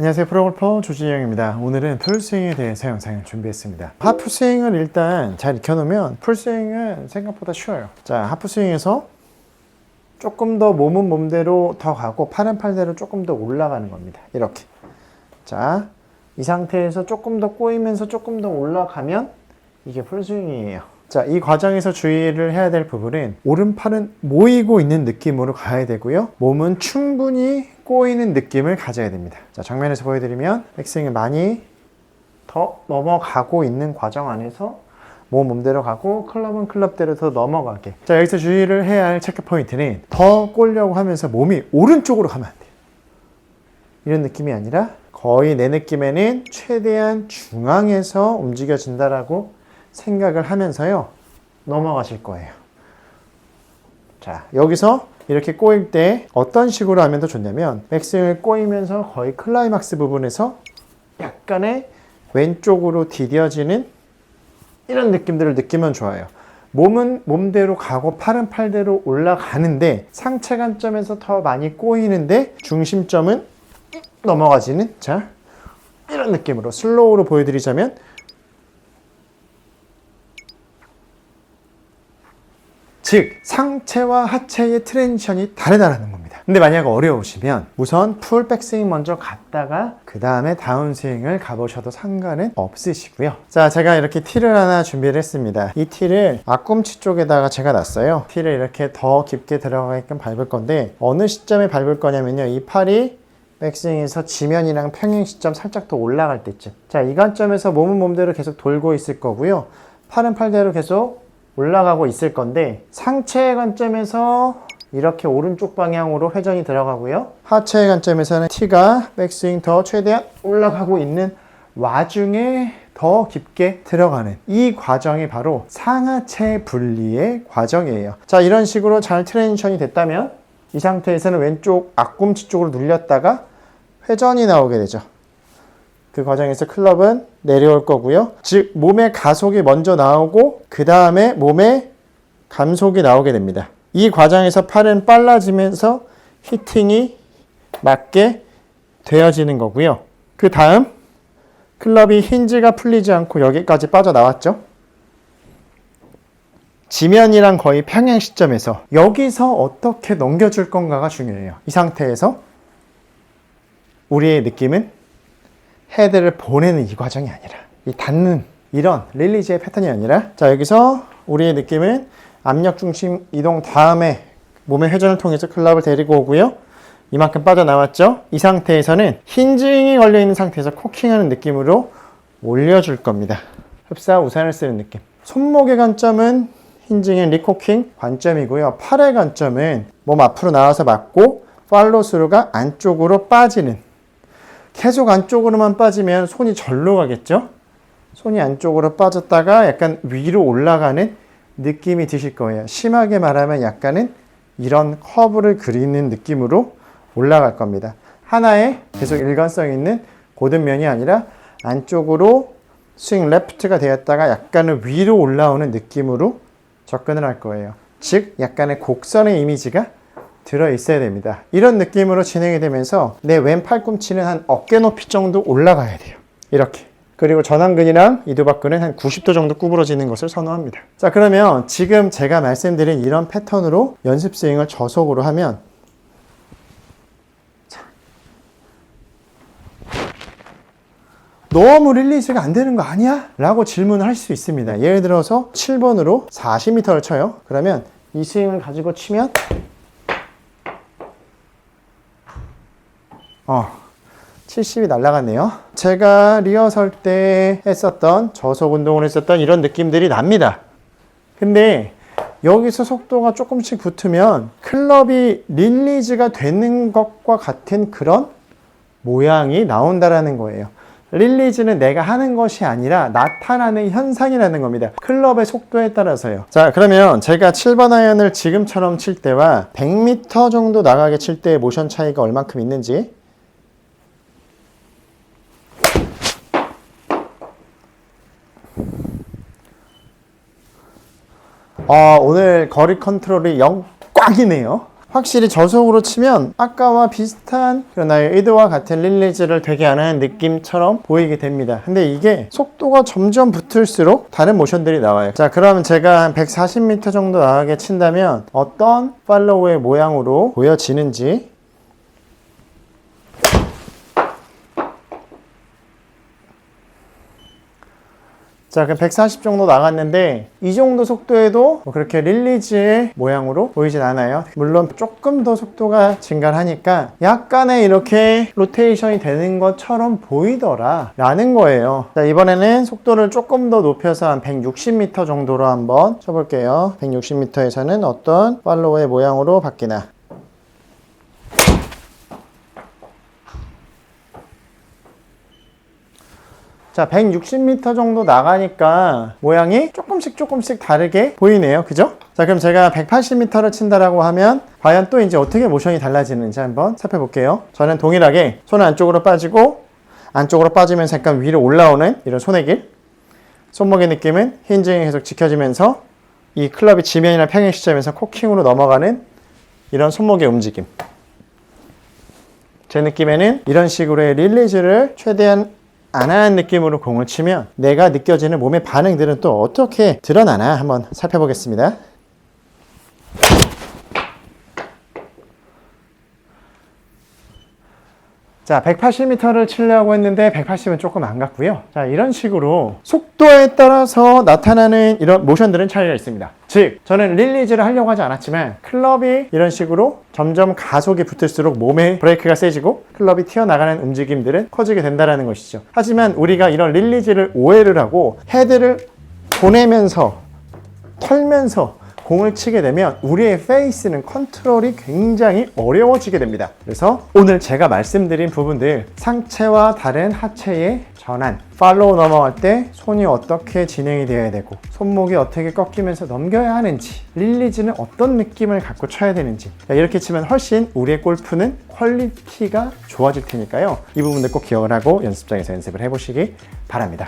안녕하세요. 프로골퍼 조진영입니다. 오늘은 풀스윙에 대해서 영상을 준비했습니다. 하프스윙을 일단 잘 익혀놓으면 풀스윙은 생각보다 쉬워요. 자 하프스윙에서 조금 더 몸은 몸대로 더 가고 팔은 팔대로 조금 더 올라가는 겁니다. 이렇게. 자이 상태에서 조금 더 꼬이면서 조금 더 올라가면 이게 풀스윙이에요 자, 이 과정에서 주의를 해야 될 부분은 오른팔은 모이고 있는 느낌으로 가야 되고요. 몸은 충분히 꼬이는 느낌을 가져야 됩니다. 자, 정면에서 보여드리면 백스윙이 많이 더 넘어가고 있는 과정 안에서 몸 몸대로 가고 클럽은 클럽대로 더 넘어가게. 자, 여기서 주의를 해야 할 체크 포인트는 더 꼬려고 하면서 몸이 오른쪽으로 가면 안 돼요. 이런 느낌이 아니라 거의 내 느낌에는 최대한 중앙에서 움직여진다라고 생각을 하면서요 넘어가실 거예요. 자 여기서 이렇게 꼬일 때 어떤 식으로 하면 더 좋냐면 백스윙을 꼬이면서 거의 클라이막스 부분에서 약간의 왼쪽으로 디뎌지는 이런 느낌들을 느끼면 좋아요. 몸은 몸대로 가고 팔은 팔대로 올라가는데 상체 관점에서 더 많이 꼬이는데 중심점은 넘어가지는 자 이런 느낌으로 슬로우로 보여드리자면 즉 상체와 하체의 트랜지션이 다르다는 겁니다. 근데 만약 어려우시면 우선 풀 백스윙 먼저 갔다가 그 다음에 다운스윙을 가보셔도 상관은 없으시고요. 자 제가 이렇게 티를 하나 준비를 했습니다. 이 티를 앞꿈치 쪽에다가 제가 놨어요. 티를 이렇게 더 깊게 들어가게끔 밟을 건데 어느 시점에 밟을 거냐면요. 이 팔이 백스윙에서 지면이랑 평행 시점 살짝 더 올라갈 때쯤. 자, 이 관점에서 몸은 몸대로 계속 돌고 있을 거고요. 팔은 팔대로 계속 올라가고 있을 건데 상체의 관점에서 이렇게 오른쪽 방향으로 회전이 들어가고요. 하체의 관점에서는 T가 백스윙 더 최대한 올라가고 있는 와중에 더 깊게 들어가는 이 과정이 바로 상하체 분리의 과정이에요. 자, 이런 식으로 잘 트랜지션이 됐다면 이 상태에서는 왼쪽 앞꿈치 쪽으로 눌렸다가 회전이 나오게 되죠. 그 과정에서 클럽은 내려올 거고요. 즉 몸의 가속이 먼저 나오고 그 다음에 몸의 감속이 나오게 됩니다. 이 과정에서 팔은 빨라지면서 히팅이 맞게 되어지는 거고요. 그 다음 클럽이 힌지가 풀리지 않고 여기까지 빠져나왔죠. 지면이랑 거의 평행 시점에서 여기서 어떻게 넘겨줄 건가가 중요해요. 이 상태에서 우리의 느낌은 헤드를 보내는 이 과정이 아니라 이 닿는 이런 릴리즈의 패턴이 아니라 자 여기서 우리의 느낌은 압력 중심 이동 다음에 몸의 회전을 통해서 클럽을 데리고 오고요. 이만큼 빠져나왔죠? 이 상태에서는 힌징이 걸려있는 상태에서 코킹하는 느낌으로 올려줄 겁니다. 흡사 우산을 쓰는 느낌. 손목의 관점은 힌징의 리코킹 관점이고요. 팔의 관점은 몸 앞으로 나와서 맞고 팔로스루가 안쪽으로 빠지는 계속 안쪽으로만 빠지면 손이 절로 가겠죠? 손이 안쪽으로 빠졌다가 약간 위로 올라가는 느낌이 드실 거예요. 심하게 말하면 약간은 이런 커브를 그리는 느낌으로 올라갈 겁니다. 하나의 계속 일관성 있는 고든 면이 아니라 안쪽으로 스윙 레프트가 되었다가 약간은 위로 올라오는 느낌으로 접근을 할 거예요. 즉, 약간의 곡선의 이미지가 들어 있어야 됩니다. 이런 느낌으로 진행이 되면서 내 왼 팔꿈치는 한 어깨 높이 정도 올라가야 돼요. 이렇게. 그리고 전완근이랑 이두박근은 한 90도 정도 구부러지는 것을 선호합니다. 자, 그러면 지금 제가 말씀드린 이런 패턴으로 연습 스윙을 저속으로 하면 자. 너무 릴리즈가 안 되는 거 아니야? 라고 질문을 할 수 있습니다. 예를 들어서 7번으로 40m를 쳐요. 그러면 이 스윙을 가지고 치면 어, 70이 날라갔네요. 제가 리허설 때 했었던 저속 운동을 했었던 이런 느낌들이 납니다. 근데 여기서 속도가 조금씩 붙으면 클럽이 릴리즈가 되는 것과 같은 그런 모양이 나온다라는 거예요. 릴리즈는 내가 하는 것이 아니라 나타나는 현상이라는 겁니다. 클럽의 속도에 따라서요. 자, 그러면 제가 7번 아이언을 지금처럼 칠 때와 100m 정도 나가게 칠 때의 모션 차이가 얼만큼 있는지 어, 오늘 거리 컨트롤이 0 꽉이네요. 확실히 저속으로 치면 아까와 비슷한 그런 나의 의도와 같은 릴리즈를 되게 하는 느낌처럼 보이게 됩니다. 근데 이게 속도가 점점 붙을수록 다른 모션들이 나와요. 자, 그러면 제가 한 140m 정도 나가게 친다면 어떤 팔로우의 모양으로 보여지는지 자, 그럼 140 정도 나갔는데 이 정도 속도에도 뭐 그렇게 릴리즈의 모양으로 보이진 않아요. 물론 조금 더 속도가 증가하니까 약간의 이렇게 로테이션이 되는 것처럼 보이더라 라는 거예요. 자, 이번에는 속도를 조금 더 높여서 한 160m 정도로 한번 쳐볼게요. 160m에서는 어떤 팔로우의 모양으로 바뀌나. 자, 160m 정도 나가니까 모양이 조금씩 조금씩 다르게 보이네요. 그죠? 자, 그럼 제가 180m를 친다라고 하면 과연 또 이제 어떻게 모션이 달라지는지 한번 살펴볼게요. 저는 동일하게 손 안쪽으로 빠지고 안쪽으로 빠지면서 약간 위로 올라오는 이런 손의 길. 손목의 느낌은 힌징이 계속 지켜지면서 이 클럽이 지면이나 평행 시점에서 코킹으로 넘어가는 이런 손목의 움직임. 제 느낌에는 이런 식으로의 릴리즈를 최대한 안한 느낌으로 공을 치면 내가 느껴지는 몸의 반응들은 또 어떻게 드러나나 한번 살펴보겠습니다. 자, 180m를 치려고 했는데 180은 조금 안 갔고요. 자, 이런 식으로 속도에 따라서 나타나는 이런 모션들은 차이가 있습니다. 즉, 저는 릴리즈를 하려고 하지 않았지만 클럽이 이런 식으로 점점 가속이 붙을수록 몸에 브레이크가 세지고 클럽이 튀어나가는 움직임들은 커지게 된다는 것이죠. 하지만 우리가 이런 릴리즈를 오해를 하고 헤드를 보내면서 털면서 공을 치게 되면 우리의 페이스는 컨트롤이 굉장히 어려워지게 됩니다. 그래서 오늘 제가 말씀드린 부분들 상체와 다른 하체의 전환, 팔로우 넘어갈 때 손이 어떻게 진행이 되어야 되고 손목이 어떻게 꺾이면서 넘겨야 하는지 릴리즈는 어떤 느낌을 갖고 쳐야 되는지 이렇게 치면 훨씬 우리의 골프는 퀄리티가 좋아질 테니까요. 이 부분들 꼭 기억을 하고 연습장에서 연습을 해보시기 바랍니다.